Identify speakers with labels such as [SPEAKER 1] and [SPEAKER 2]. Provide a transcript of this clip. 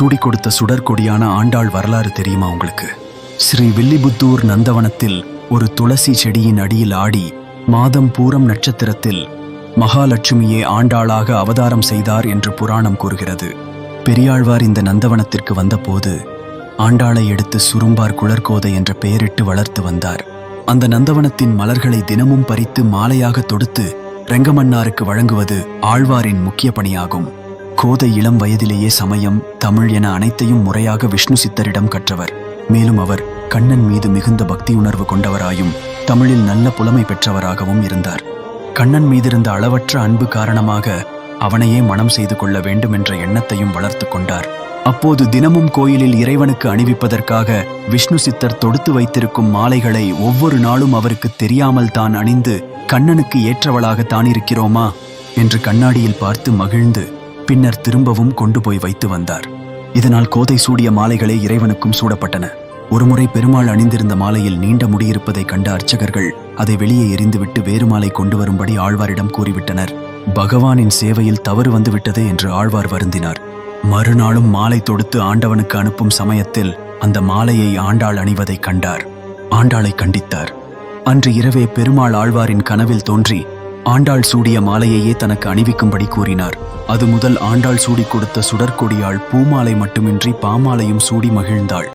[SPEAKER 1] சூடி கொடுத்த சுடற்கொடியான ஆண்டாள் வரலாறு தெரியுமா உங்களுக்கு? ஸ்ரீ வில்லிபுத்தூர் நந்தவனத்தில் ஒரு துளசி செடியின் அடியில் ஆடி மாதம் பூரம் நட்சத்திரத்தில் மகாலட்சுமியே ஆண்டாளாக அவதாரம் செய்தார் என்று புராணம் கூறுகிறது. பெரியாழ்வார் இந்த நந்தவனத்திற்கு வந்தபோது ஆண்டாளை எடுத்து சுரும்பார் குளர்கோதை என்ற பெயரிட்டு வளர்த்து வந்தார். அந்த நந்தவனத்தின் மலர்களை தினமும் பறித்து மாலையாக தொடுத்து ரெங்கமன்னாருக்கு வழங்குவது ஆழ்வாரின் முக்கிய பணியாகும். கோதை இளம் வயதிலேயே சமயம் தமிழ் என அனைத்தையும் முறையாக விஷ்ணு சித்தரிடம் கற்றவர். மேலும் அவர் கண்ணன் மீது மிகுந்த பக்தி உணர்வு கொண்டவராயும் தமிழில் நல்ல புலமை பெற்றவராகவும் இருந்தார். கண்ணன் மீதிருந்த அளவற்ற அன்பு காரணமாக அவனையே மனம் செய்து கொள்ள வேண்டும் என்ற எண்ணத்தையும் வளர்த்து கொண்டார். அப்போது தினமும் கோயிலில் இறைவனுக்கு அணிவிப்பதற்காக விஷ்ணு சித்தர் தொடுத்து வைத்திருக்கும் மாலைகளை ஒவ்வொரு நாளும் அவருக்கு தெரியாமல் தான் அணிந்து கண்ணனுக்கு ஏற்றவளாக தான் இருக்கிறோமா என்று கண்ணாடியில் பார்த்து மகிழ்ந்து பின்னர் திரும்பவும் கொண்டு போய் வைத்து வந்தார். இதனால் கோதை சூடிய மாலைகளே இறைவனுக்கும் சூடப்பட்டன. ஒருமுறை பெருமாள் அணிந்திருந்த மாலையில் நீண்ட முடியிருப்பதைக் கண்ட அர்ச்சகர்கள் அதை வெளியே எறிந்துவிட்டு வேறு மாலை கொண்டு வரும்படி ஆழ்வாரிடம் கூறிவிட்டனர். பகவானின் சேவையில் தவறு வந்துவிட்டதே என்று ஆழ்வார் வருந்தினார். மறுநாளும் மாலை தொடுத்து ஆண்டவனுக்கு அனுப்பும் சமயத்தில் அந்த மாலையை ஆண்டாள் அணிவதைக் கண்டார். ஆண்டாளை கண்டித்தார். அன்று இரவே பெருமாள் ஆழ்வாரின் கனவில் தோன்றி ஆண்டாள் சூடிய மாலையையே தனக்கு அணிவிக்கும்படி கூறினார். அது முதல் ஆண்டாள் சூடி கொடுத்த சுடற்கொடியாள் பூமாலை மட்டுமின்றி பாமாலையும் சூடி மகிழ்ந்தாள்.